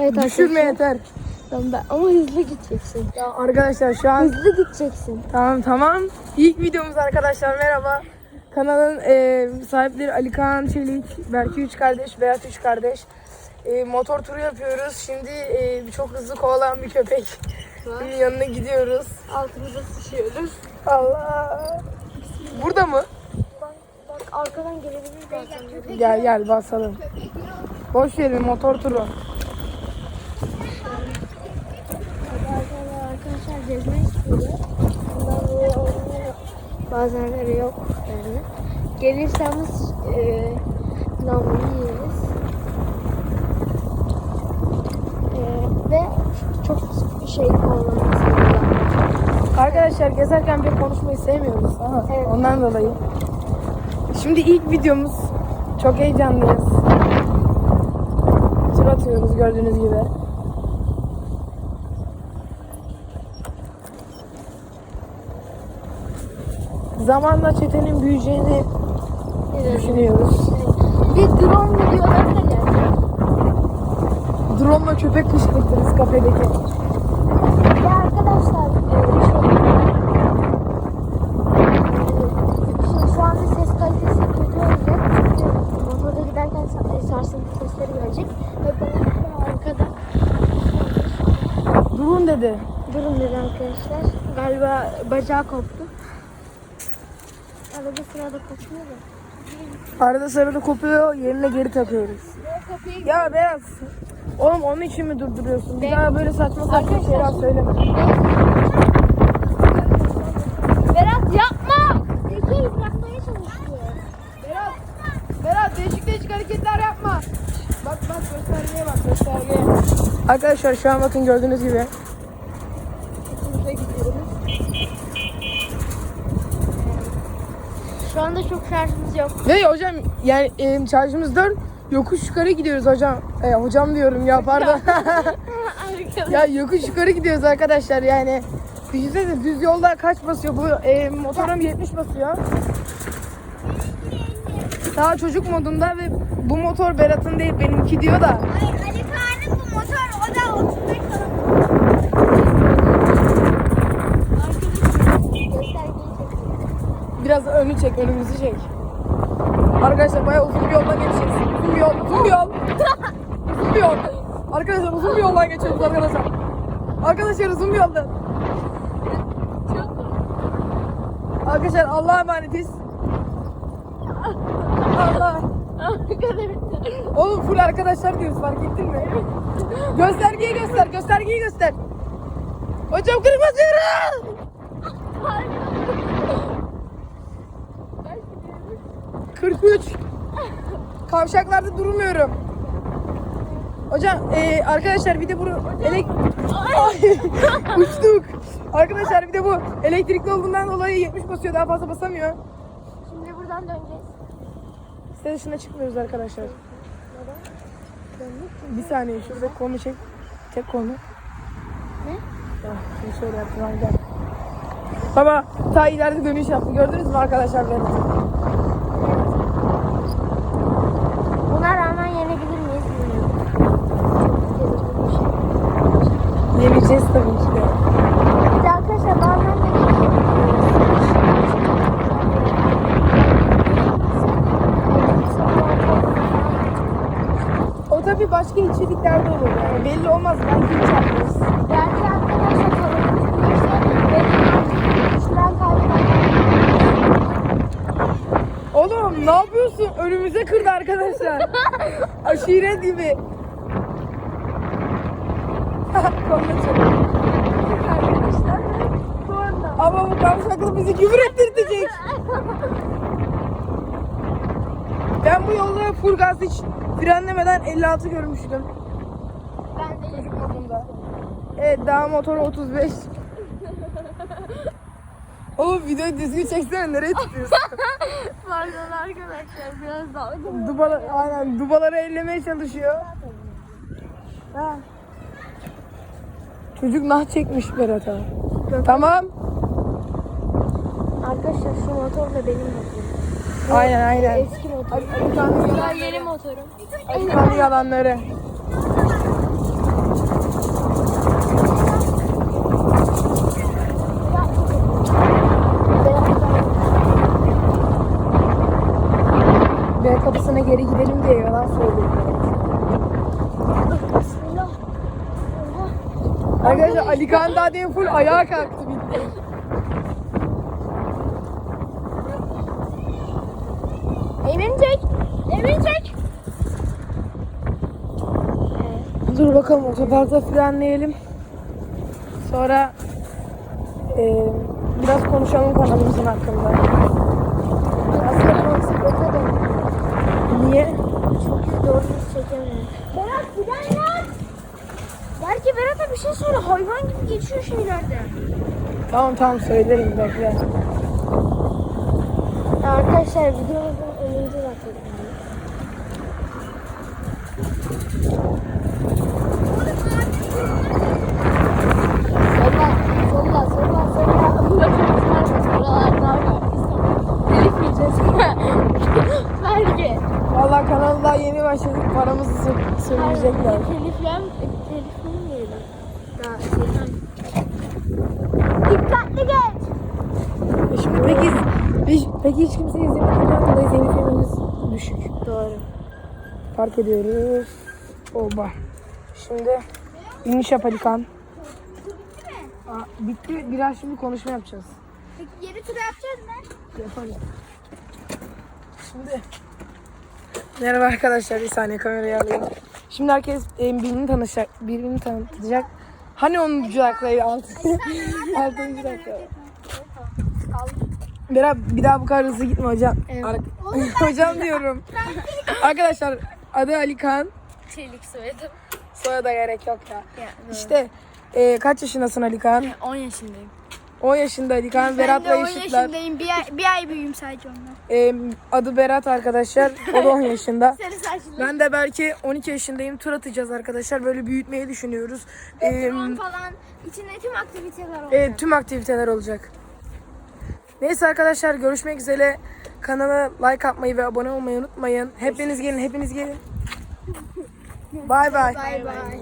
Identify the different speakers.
Speaker 1: Evet
Speaker 2: Düşürme
Speaker 1: arkadaşlar.
Speaker 2: yeter.
Speaker 1: Tamam ben- ama hızlı gideceksin.
Speaker 2: Ya arkadaşlar şu an
Speaker 1: Hızlı gideceksin.
Speaker 2: tamam tamam. İlk videomuz arkadaşlar merhaba. Kanalın e, sahipleri Ali Kaan Çelik, Berke üç kardeş, Berat üç kardeş. E, motor turu yapıyoruz. Şimdi e, çok hızlı kovalayan bir köpek. Bunun yanına gidiyoruz.
Speaker 1: Altımıza sıçıyoruz.
Speaker 2: Allah. Burada mı?
Speaker 1: Bak, bak arkadan gelebilir zaten.
Speaker 2: Gel gel basalım. Boş verin motor turu.
Speaker 1: Bazenleri yok yani. Gelirseniz e, lambayı yeriz. E, ve çok şey istiyorlar.
Speaker 2: Arkadaşlar gezerken pek konuşmayı sevmiyoruz. Aha,
Speaker 1: Evet.
Speaker 2: Ondan dolayı. Şimdi ilk videomuz. Çok heyecanlıyız. Tur atıyoruz gördüğünüz gibi. Zamanla çetenin büyüyeceğini düşünüyoruz.
Speaker 1: Bir drone videoları da geldi.
Speaker 2: Drone'la köpek kışkırtırız kafedeki.
Speaker 1: Ve arkadaşlar e, şey, e, şu anda ses kalitesi kötü olacak. Çünkü motorda giderken e, sarsıntı sesleri gelecek. Ve ben arkada
Speaker 2: Durun dedi.
Speaker 1: durun dedi arkadaşlar. Galiba bacağı koptu. Arada sırada kopuyor da.
Speaker 2: Arada sırada kopuyor yerine geri takıyoruz. Ya Beyaz. Oğlum onun için mi durduruyorsun? Bir daha böyle saçma saçma şeyler söyleme.
Speaker 1: Berat yapma! Ülkeyi bırakmaya çalışıyor.
Speaker 2: Berat, Berat değişik değişik hareketler yapma. Bak bak göstergeye bak göstergeye. Arkadaşlar şu an bakın gördüğünüz gibi. Üstümüze gidiyoruz.
Speaker 1: Şu anda çok şarjımız yok.
Speaker 2: Ve hocam yani e, şarjımız 4. Yokuş yukarı gidiyoruz hocam. E, hocam diyorum ya pardon. ya yokuş yukarı gidiyoruz arkadaşlar yani. Düşünsene düz yolda kaç basıyor bu e, motorum 70 basıyor. Daha çocuk modunda ve bu motor Berat'ın değil benimki diyor da.
Speaker 3: Hayır Ali Kağan'ın bu motor o da 35 falan.
Speaker 1: Göstergeyi çekiyor.
Speaker 2: Biraz önü çek, önümüzü çek. Arkadaşlar bayağı uzun bir yoldan geçeceğiz. Uzun bir yol, uzun bir yol. uzun bir yol. Arkadaşlar uzun bir yoldan geçiyoruz arkadaşlar. Arkadaşlar uzun bir yoldan. Arkadaşlar Allah'a emanetiz. Allah. Oğlum full arkadaşlar diyoruz fark ettin mi? Göstergeyi göster, göstergeyi göster. Hocam kırmızı 43. Kavşaklarda durmuyorum. Hocam e, arkadaşlar bir de bunu elek... Uçtuk. Arkadaşlar bir de bu elektrikli olduğundan dolayı 70 basıyor daha fazla basamıyor.
Speaker 1: Şimdi buradan döneceğiz.
Speaker 2: Site dışına çıkmıyoruz arkadaşlar. Bir saniye şurada konu çek. Çek konu.
Speaker 1: Ne?
Speaker 2: Ah, şimdi şöyle yaptım gel. Baba ta ileride dönüş yaptı. Gördünüz mü arkadaşlar beni? Yeneceğiz tabii ki de.
Speaker 1: Bir de arkadaşlar bazen de
Speaker 2: O tabii başka içeriklerde olur yani. Belli olmaz. Belki hiç.
Speaker 1: Belki arkadaşlar.
Speaker 2: Oğlum ne yapıyorsun? Önümüze kırdı arkadaşlar. Aşiret gibi.
Speaker 1: Arkadaşlar bu anda.
Speaker 2: Ama bu kavşaklı bizi küfür ettirtecek. Ben bu yolda full gaz hiç frenlemeden 56 görmüştüm.
Speaker 1: Ben de
Speaker 2: Çocuk modunda. Evet daha motoru 35. Oğlum videoyu düzgün çeksene nereye tutuyorsun?
Speaker 1: Pardon arkadaşlar biraz dalga
Speaker 2: Dubala, aynen dubaları ellemeye çalışıyor. Ha. Çocuk nah çekmiş Berat'a. Tamam.
Speaker 1: Arkadaşlar şu motor da benim motorum.
Speaker 2: Aynen aynen.
Speaker 1: Eski motor.
Speaker 2: Bunlar yeni
Speaker 1: motorum.
Speaker 2: Ayıkan yalanları.
Speaker 1: B kapısına
Speaker 2: geri gidelim diye yalan söylüyor. Arkadaşlar Ali daha demin full ayağa kalktı bitti.
Speaker 1: Emin çek. Emin çek.
Speaker 2: Dur bakalım otoparkta frenleyelim. Sonra eee, biraz konuşalım kanalımızın hakkında.
Speaker 1: Aslında bisiklete dön.
Speaker 2: Niye?
Speaker 1: Çünkü doğru düz çekemiyorum. Berat giden lan. Belki Berat'a bir şey söyle. Geçiyor şeylerde.
Speaker 2: Tamam tamam söylerim bekle.
Speaker 1: Arkadaşlar videomuzun 10. dakikası. Bakın buralar daha. Telif
Speaker 2: yeni başladık. Paramızı sö- söyleyecekler.
Speaker 1: Teliflen, teliflenmeyelim. Daha şeyden. Dikkatli geç.
Speaker 2: E Şimdi peki, hiç, peki hiç kimse izlemediğinden dolayı senin filmimiz düşük.
Speaker 1: Doğru.
Speaker 2: Fark ediyoruz. Oba. Şimdi iniş yap Ali Kaan. Aa, bitti. Biraz şimdi konuşma yapacağız.
Speaker 3: Peki geri tur yapacağız mı?
Speaker 2: Yaparız. Şimdi Merhaba arkadaşlar bir saniye kamerayı alayım. Şimdi herkes e, birbirini tanışacak, birbirini tanıtacak. Hani onun durakları altı, altıncı dakika. Berat bir daha bu kadar hızlı gitme hocam. Ar- hocam diyorum. Arkadaşlar adı Ali Kaan.
Speaker 1: Çelik söyledim.
Speaker 2: Soyadı gerek yok ya. İşte e, kaç yaşındasın Ali Kaan?
Speaker 1: 10 yaşındayım.
Speaker 2: 10 yaşında Ali Kaan.
Speaker 3: Ben de
Speaker 2: Berat'la
Speaker 3: 10
Speaker 2: eşitler.
Speaker 3: yaşındayım. Bir ay, bir ay büyüğüm sadece ondan.
Speaker 2: E, adı Berat arkadaşlar. O da 10 yaşında. Ben de belki 12 yaşındayım. Tur atacağız arkadaşlar. Böyle büyütmeyi düşünüyoruz. Ee,
Speaker 3: Drone falan. İçinde tüm aktiviteler olacak.
Speaker 2: evet, tüm aktiviteler olacak. Neyse arkadaşlar görüşmek üzere. Kanala like atmayı ve abone olmayı unutmayın. Hepiniz gelin, hepiniz gelin. Bay bay.
Speaker 3: Bay bay.